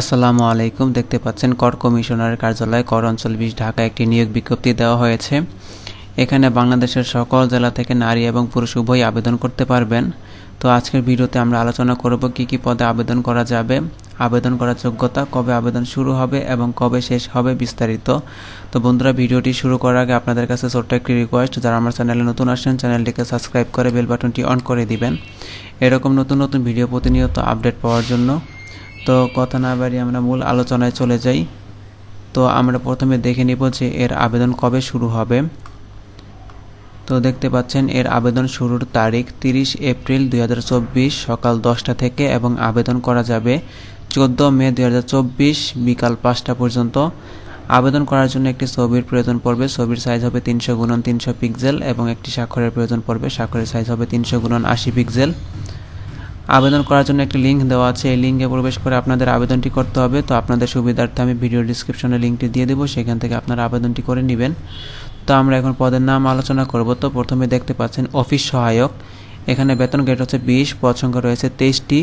আসসালামু আলাইকুম। দেখতে পাচ্ছেন কর কমিশনারের কার্যালয় কর অঞ্চল বিশ ঢাকা একটি নিয়োগ বিজ্ঞপ্তি দেওয়া হয়েছে। এখানে বাংলাদেশের সকল জেলা থেকে নারী এবং পুরুষ উভয়ই আবেদন করতে পারবেন। তো আজকের ভিডিওতে আমরা আলোচনা করব কি কি পদে আবেদন করা যাবে, আবেদন করার যোগ্যতা, কবে আবেদন শুরু হবে এবং কবে শেষ হবে বিস্তারিত। তো বন্ধুরা, ভিডিওটি শুরু করার আগে আপনাদের কাছে ছোট্ট একটি রিকোয়েস্ট যারা আমার চ্যানেলে নতুন আসেন চ্যানেলটিকে সাবস্ক্রাইব করে বেল বাটনটি অন করে দিবেন। এরকম নতুন নতুন ভিডিও প্রতিনিয়ত আপডেট পাওয়ার জন্য তো কথা না বাড়িয়ে আমরা মূল আলোচনায় চলে যাই। তো আমরা প্রথমে দেখে নিব যে এর আবেদন কবে শুরু হবে। তো দেখতে পাচ্ছেন, এর আবেদন শুরুর তারিখ তিরিশ এপ্রিল দুই হাজার চব্বিশ সকাল দশটা থেকে এবং আবেদন করা যাবে চোদ্দ মে দুই হাজার চব্বিশ বিকাল পাঁচটা পর্যন্ত। আবেদন করার জন্য একটি ছবির প্রয়োজন পড়বে। ছবির সাইজ হবে তিনশো গুণন তিনশো পিক্সেল এবং একটি স্বাক্ষরের প্রয়োজন পড়বে। স্বাক্ষরের সাইজ হবে তিনশো গুণন আশি পিক্সেল আবেদন করার জন্য একটি লিঙ্ক দেওয়া আছে। এই লিঙ্কে প্রবেশ করে আপনাদের আবেদনটি করতে হবে। তো আপনাদের সুবিধার্থে আমি ভিডিও ডিসক্রিপশনে লিঙ্কটি দিয়ে দেবো। সেখান থেকে আপনারা আবেদনটি করে নেবেন। তো আমরা এখন পদের নাম আলোচনা করব। তো প্রথমে দেখতে পাচ্ছেন অফিস সহায়ক। এখানে বেতন গ্রেড হচ্ছে বিশ, পদ সংখ্যা রয়েছে তেইশটি।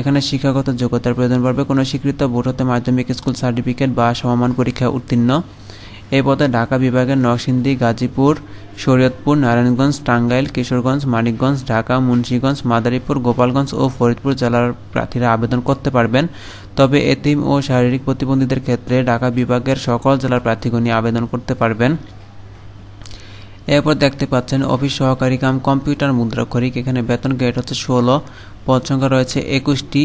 এখানে শিক্ষাগত যোগ্যতার প্রয়োজন পড়বে। কোনো স্বীকৃত বোর্ড হতে মাধ্যমিক স্কুল সার্টিফিকেট বা সমমান পরীক্ষা উত্তীর্ণ। এই পথে ঢাকা বিভাগের নরসিংদী, গাজীপুর, শরীয়তপুর, নারায়ণগঞ্জ, টাঙ্গাইল, কিশোরগঞ্জ, মানিকগঞ্জ, ঢাকা, মুন্সীগঞ্জ, মাদারীপুর, গোপালগঞ্জ ও ফরিদপুর জেলার প্রার্থীরা আবেদন করতে পারবেন। তবে এতিম ও শারীরিক প্রতিবন্ধীদের ক্ষেত্রে ঢাকা বিভাগের সকল জেলার প্রার্থীগণই আবেদন করতে পারবেন। এরপর দেখতে পাচ্ছেন অফিস সহকারী কাম কম্পিউটার মুদ্রাক্ষরিক। এখানে বেতন গ্রেড হচ্ছে ষোলো, পদ সংখ্যা রয়েছে একুশটি।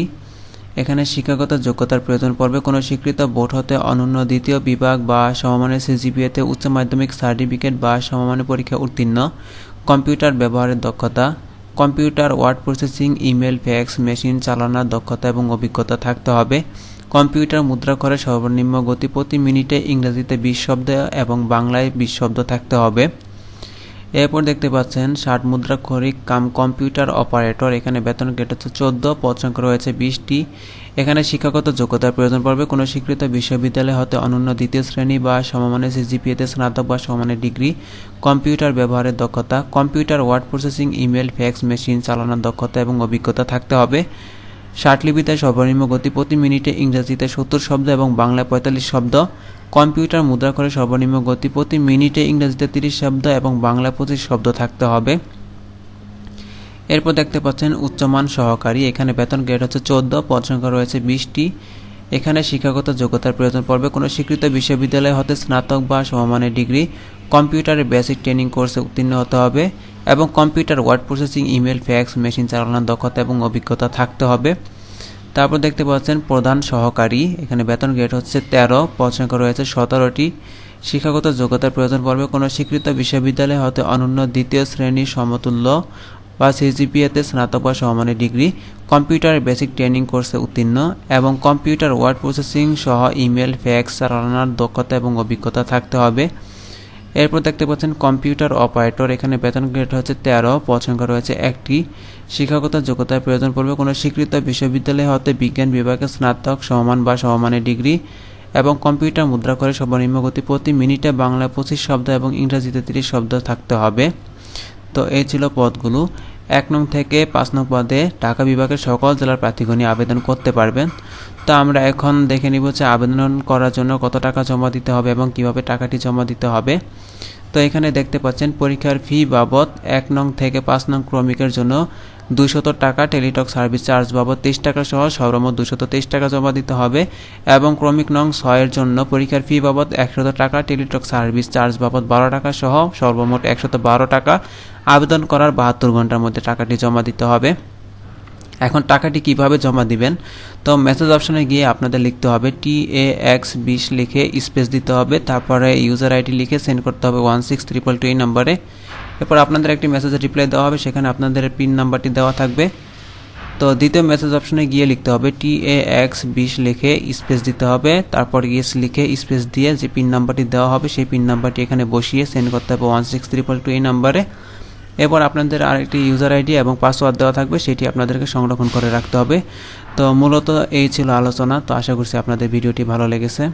এখানে শিক্ষাগত যোগ্যতার প্রয়োজন পড়বে। কোনো স্বীকৃত বোর্ড হতে অনন্য দ্বিতীয় বিভাগ বা সমমানের সিজিপিএতে উচ্চ মাধ্যমিক সার্টিফিকেট বা সমমানের পরীক্ষা উত্তীর্ণ। কম্পিউটার ব্যবহারের দক্ষতা। Computer word processing, email, fax, machine চালানোর দক্ষতা এবং অভিজ্ঞতা থাকতে হবে। কম্পিউটার মুদ্রাক্ষরের সর্বনিম্ন গতি প্রতি মিনিটে ইংরেজিতে বিশ শব্দ এবং বাংলায় বিশ শব্দ থাকতে হবে। এরপর দেখতে পাচ্ছেন, ষাট মুদ্রাক্ষরিক কাম কম্পিউটার অপারেটর। এখানে বেতন গ্রেড হচ্ছে চোদ্দ, পদ সংখ্যা রয়েছে বিশটি। এখানে শিক্ষাগত যোগ্যতার প্রয়োজন পড়বে। কোনো স্বীকৃত বিশ্ববিদ্যালয় হতে অনন্য দ্বিতীয় শ্রেণি বা সমমানের সিজিপিএতে স্নাতক বা সমমানের ডিগ্রি। কম্পিউটার ব্যবহারের দক্ষতা। Computer word processing, email, fax, machine চালানোর দক্ষতা এবং অভিজ্ঞতা থাকতে হবে। ষাটলিপিতে সর্বনিম্ন গতি প্রতি মিনিটে ইংরেজিতে সত্তর শব্দ এবং বাংলায় পঁয়তাল্লিশ শব্দ। কম্পিউটার মুদ্রা করে সর্বনিম্ন গতি প্রতি মিনিটে ইংরেজিতে তিরিশ শব্দ এবং বাংলা পঁচিশ শব্দ থাকতে হবে। এরপর দেখতে পাচ্ছেন উচ্চমান সহকারী। এখানে বেতন গ্রেড হচ্ছে চোদ্দ পদ সংখ্যা রয়েছে বিশটি। এখানে শিক্ষাগত যোগ্যতার প্রয়োজন পড়বে। কোনো স্বীকৃত বিশ্ববিদ্যালয় হতে স্নাতক বা সমমানের ডিগ্রি, কম্পিউটারের বেসিক ট্রেনিং কোর্সে উত্তীর্ণ হতে হবে এবং computer word processing, email, fax, machine চালানোর দক্ষতা এবং অভিজ্ঞতা থাকতে হবে। তারপর দেখতে পাচ্ছেন প্রধান সহকারী, এখানে বেতন গ্রেড হচ্ছে তেরো সংখ্যা রয়েছে সতেরোটি। শিক্ষাগত যোগ্যতার প্রয়োজন পড়বে কোনো স্বীকৃত বিশ্ববিদ্যালয় হতে অনন্য দ্বিতীয় শ্রেণির সমতুল্য বা সিজিপিএতে স্নাতক বা সমমানের ডিগ্রি। কম্পিউটার বেসিক ট্রেনিং কোর্সে উত্তীর্ণ এবং কম্পিউটার ওয়ার্ড প্রসেসিং সহ ইমেল, ফ্যাক্স চালানোর দক্ষতা এবং অভিজ্ঞতা থাকতে হবে। এরপর দেখতে পাচ্ছেন কম্পিউটার অপারেটর। এখানে বেতন গ্রেড হচ্ছে তেরো সংখ্যা রয়েছে একটি। শিক্ষাগত যোগ্যতার প্রয়োজন পড়বে কোনো স্বীকৃত বিশ্ববিদ্যালয় হতে বিজ্ঞান বিভাগে স্নাতক সমমান বা সমমানের ডিগ্রি এবং কম্পিউটার মুদ্রা করে সর্বনিম্ন গতি প্রতি মিনিটে বাংলা পঁচিশ শব্দ এবং ইংরেজিতে তিরিশ শব্দ থাকতে হবে। তো এই ছিল পদগুলো। এক নং থেকে পাঁচ নং পদে ঢাকা বিভাগের সকল জেলার প্রার্থীগণই আবেদন করতে পারবেন। তো আমরা এখন দেখে নিব যে আবেদন করার জন্য কত টাকা জমা দিতে হবে এবং কীভাবে টাকাটি জমা দিতে হবে। তো এখানে দেখতে পাচ্ছেন, পরীক্ষার ফি বাবদ এক নং থেকে পাঁচ নং ক্রমিকের জন্য দুশত টাকা, টেলিটক সার্ভিস চার্জ বাবদ তেইশ টাকা সহ সর্বমোট দুশত তেইশ টাকা জমা দিতে হবে এবং ক্রমিক নং ছয়ের জন্য পরীক্ষার ফি বাবদ একশত টাকা, টেলিটক সার্ভিস চার্জ বাবদ বারো টাকা সহ সর্বমোট একশত বারো টাকা। আবেদন করার বাহাত্তর ঘণ্টার মধ্যে টাকাটি জমা দিতে হবে। এখন টাকাটি কীভাবে জমা দিবেন? তো মেসেজ অপশনে গিয়ে আপনাদের লিখতে হবে টি এ এক্স বিশ লিখে স্পেস দিতে হবে, তারপরে ইউজার আইডি লিখে সেন্ড করতে হবে ওয়ান সিক্স ট্রিপল টু এই নাম্বারে এরপর আপনাদের একটি মেসেজের রিপ্লাই দেওয়া হবে, সেখানে আপনাদের পিন নাম্বারটি দেওয়া থাকবে। তো দ্বিতীয় মেসেজ অপশনে গিয়ে লিখতে হবে টি এ এক্স বিশ লিখে স্পেস দিতে হবে, তারপর ইয়েস লিখে স্পেস দিয়ে যে পিন নাম্বারটি দেওয়া হবে, সেই পিন নাম্বারটি এখানে বসিয়ে সেন্ড করতে হবে ওয়ান সিক্স ট্রিপল টু এই নাম্বারে এরপর আপনাদের আরেকটি ইউজার আইডি এবং পাসওয়ার্ড দেওয়া থাকবে, সেটি আপনাদেরকে সংরক্ষণ করে রাখতে হবে। তো মূলত এই ছিল আলোচনা, তো আশা করছি আপনাদের ভিডিওটি ভালো লেগেছে।